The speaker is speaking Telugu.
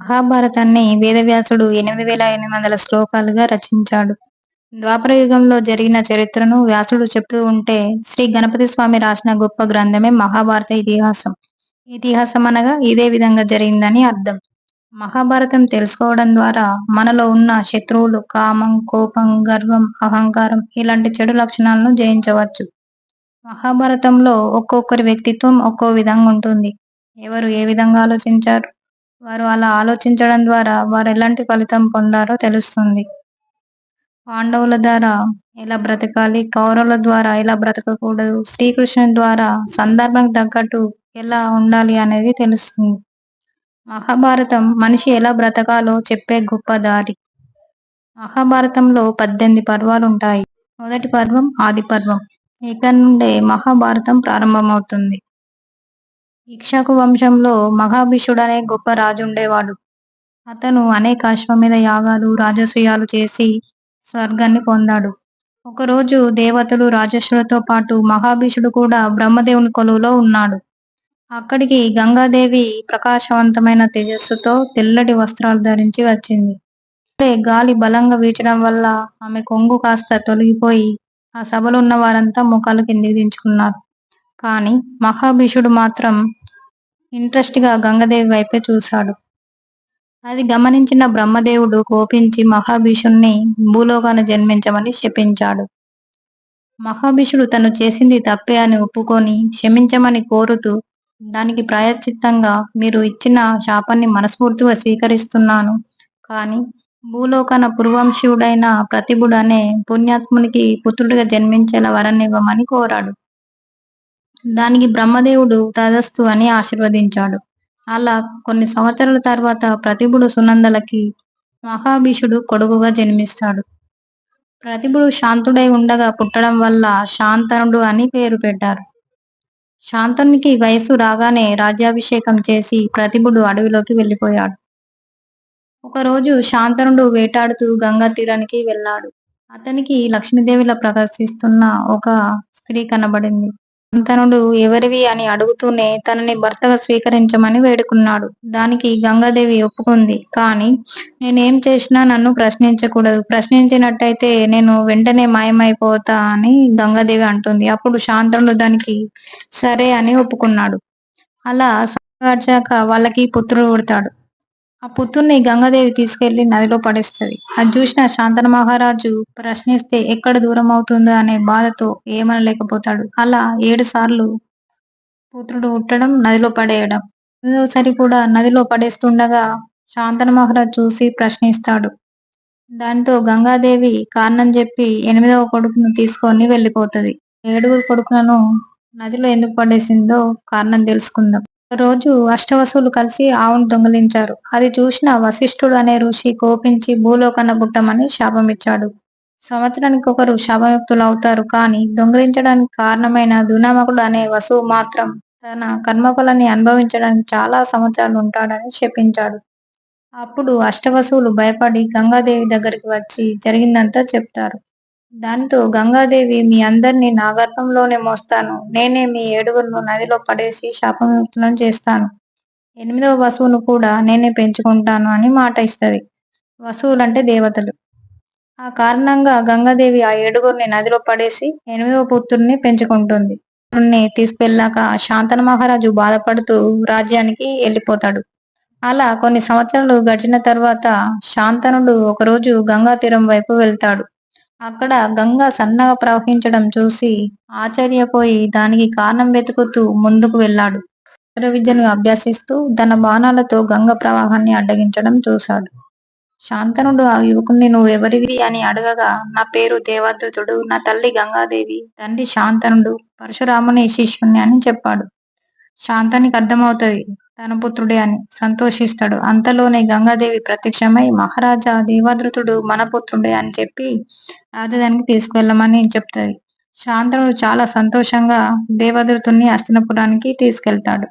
మహాభారతాన్ని వేదవ్యాసుడు ఎనిమిది వేల ఎనిమిది వందల శ్లోకాలుగా రచించాడు. ద్వాపర యుగంలో జరిగిన చరిత్రను వ్యాసుడు చెప్తూ ఉంటే శ్రీ గణపతి స్వామి రాసిన గొప్ప గ్రంథమే మహాభారత ఇతిహాసం. ఇతిహాసం అనగా ఇదే విధంగా జరిగిందని అర్థం. మహాభారతం తెలుసుకోవడం ద్వారా మనలో ఉన్న శత్రువులు కామం కోపం గర్వం అహంకారం ఇలాంటి చెడు లక్షణాలను జయించవచ్చు. మహాభారతంలో ఒక్కొక్కరి వ్యక్తిత్వం ఒక్కో విధంగా ఉంటుంది. ఎవరు ఏ విధంగా ఆలోచించారు? వారు అలా ఆలోచించడం ద్వారా వారు ఎలాంటి ఫలితం పొందారో తెలుస్తుంది. పాండవుల ద్వారా ఎలా బ్రతకాలి కౌరవుల ద్వారా ఎలా బ్రతకకూడదు శ్రీకృష్ణుని ద్వారా సందర్భం తగ్గట్టు ఎలా ఉండాలి అనేది తెలుస్తుంది. మహాభారతం మనిషి ఎలా బ్రతకాలో చెప్పే గొప్ప దారి. మహాభారతంలో పద్దెనిమిది పర్వాలు ఉంటాయి. మొదటి పర్వం ఆది పర్వం. ఇక్కడ నుండే మహాభారతం ప్రారంభమవుతుంది. ఇక్షకు వంశంలో మహాభిషుడు అనే గొప్ప రాజు ఉండేవాడు అతను అనేక అశ్వమేధ యాగాలు రాజసూయాలు చేసి స్వర్గాన్ని పొందాడు. ఒకరోజు దేవతలు రాజస్సులతో పాటు మహాభీషుడు కూడా బ్రహ్మదేవుని కొలువులో ఉన్నాడు. అక్కడికి గంగాదేవి ప్రకాశవంతమైన తేజస్సుతో తెల్లటి వస్త్రాలు ధరించి వచ్చింది. గాలి బలంగా వీచడం వల్ల ఆమె కొంగు కాస్త తొలగిపోయి ఆ సభలో ఉన్న వారంతా ముఖాలు కిందికి దించుకున్నారు. కానీ మహాభీషుడు మాత్రం ఇంట్రెస్ట్గా గంగదేవి వైపే చూశాడు. అది గమనించిన బ్రహ్మదేవుడు కోపించి మహాభీషుణ్ణి భూలోకాన్ని జన్మించమని శపించాడు. మహాభీషుడు తను చేసింది తప్పే అని ఒప్పుకొని క్షమించమని కోరుతూ దానికి ప్రాయశ్చిత్తంగా మీరు ఇచ్చిన శాపాన్ని మనస్ఫూర్తిగా స్వీకరిస్తున్నాను. కానీ భూలోకన పూర్వంశివుడైన ప్రతిభుడు అనే పుణ్యాత్మునికి పుత్రుడిగా జన్మించేలా వరనివ్వమని కోరాడు. దానికి బ్రహ్మదేవుడు తదస్తు అని ఆశీర్వదించాడు. అలా కొన్ని సంవత్సరాల తర్వాత ప్రతిభుడు సునందలకి మహాభీషుడు కొడుకుగా జన్మిస్తాడు. ప్రతిభుడు శాంతుడై ఉండగా పుట్టడం వల్ల శాంతనుడు అని పేరు పెట్టారు. శాంతనునికి వయసు రాగానే రాజ్యాభిషేకం చేసి ప్రతిభుడు అడవిలోకి వెళ్ళిపోయాడు. ఒకరోజు శాంతనుడు వేటాడుతూ గంగా తీరానికి వెళ్ళాడు. అతనికి లక్ష్మీదేవిలా ప్రకాశిస్తున్న ఒక స్త్రీ కనబడింది. సంతనుడు ఎవరివి అని అడుగుతూనే తనని భర్తగా స్వీకరించమని వేడుకున్నాడు. దానికి గంగాదేవి ఒప్పుకుంది. కానీ నేనేం చేసినా నన్ను ప్రశ్నించకూడదు. ప్రశ్నించినట్టయితే నేను వెంటనే మాయమైపోతా అని గంగాదేవి అంటుంది. అప్పుడు శాంతనుడు దానికి సరే అని ఒప్పుకున్నాడు. అలా గడిచాక వాళ్ళకి పుత్రుడు పుడతాడు. ఆ పుత్రుని గంగాదేవి తీసుకెళ్ళి నదిలో పడేస్తుంది. అది చూసిన శాంతన మహారాజు ప్రశ్నిస్తే ఎక్కడ దూరం అవుతుందో? అనే బాధతో ఏమనలేకపోతాడు. అలా ఏడు సార్లు పుత్రుడు ఉట్టడం నదిలో పడేయడం. సరి కూడా నదిలో పడేస్తుండగా శాంతన మహారాజు చూసి ప్రశ్నిస్తాడు. దాంతో గంగాదేవి కారణం చెప్పి ఎనిమిదవ కొడుకును తీసుకొని వెళ్ళిపోతుంది. ఏడుగురు కొడుకులను నదిలో ఎందుకు పడేసిందో కారణం తెలుసుకుందాం. రోజు అష్టవసులు కలిసి ఆవును దొంగిలించారు. అది చూసిన వశిష్ఠుడు అనే ఋషి కోపించి భూలోకన శాపం శాపమిచ్చాడు. సంవత్సరానికి ఒకరు శాపయుక్తులు అవుతారు కానీ దొంగిలించడానికి కారణమైన దునామకుడు అనే వసువు మాత్రం తన కర్మఫలాన్ని అనుభవించడానికి చాలా సంవత్సరాలు ఉంటాడని శపించాడు అప్పుడు అష్టవసువులు భయపడి గంగాదేవి దగ్గరికి వచ్చి జరిగిందంతా చెప్తారు. దాంతో గంగాదేవి మీ అందరినీ నా గర్భంలోనే మోస్తాను. నేనే మీ ఏడుగురును నదిలో పడేసి శాపముక్తులను చేస్తాను. ఎనిమిదవ వసువును కూడా నేనే పెంచుకుంటాను అని మాట ఇస్తుంది. వసువులంటే దేవతలు. ఆ కారణంగా గంగాదేవి ఆ ఏడుగురిని నదిలో పడేసి ఎనిమిదవ పుత్రుడిని పెంచుకుంటుంది. తీసుకెళ్ళాక శాంతన మహారాజు బాధపడుతూ రాజ్యానికి వెళ్ళిపోతాడు. అలా కొన్ని సంవత్సరాలు గడిచిన తర్వాత శాంతనుడు ఒకరోజు గంగా తీరం వైపు వెళ్తాడు. అక్కడ గంగ సన్నగా ప్రవహించడం చూసి ఆశ్చర్యపోయి దానికి కారణం వెతుకుతూ ముందుకు వెళ్ళాడు. విద్యను అభ్యసిస్తూ తన బాణాలతో గంగ ప్రవాహాన్ని అడ్డగించడం చూశాడు. శాంతనుడు ఆ యువకుని నువ్వెవరివి? అని అడగగా నా పేరు దేవదూతుడు నా తల్లి గంగాదేవి తండ్రి శాంతనుడు పరశురాముని శిష్యుణ్ణి అని చెప్పాడు. శాంతానికి అర్థమవుతుంది తన పుత్రుడే అని సంతోషిస్తాడు. అంతలోనే గంగాదేవి ప్రత్యక్షమై మహారాజా దేవాదృతుడు మన పుత్రుడే అని చెప్పి రాజధానికి తీసుకెళ్ళమని చెప్తుంది. శాంతనుడు చాలా సంతోషంగా దేవదృతుని అస్తినపురానికి తీసుకెళ్తాడు.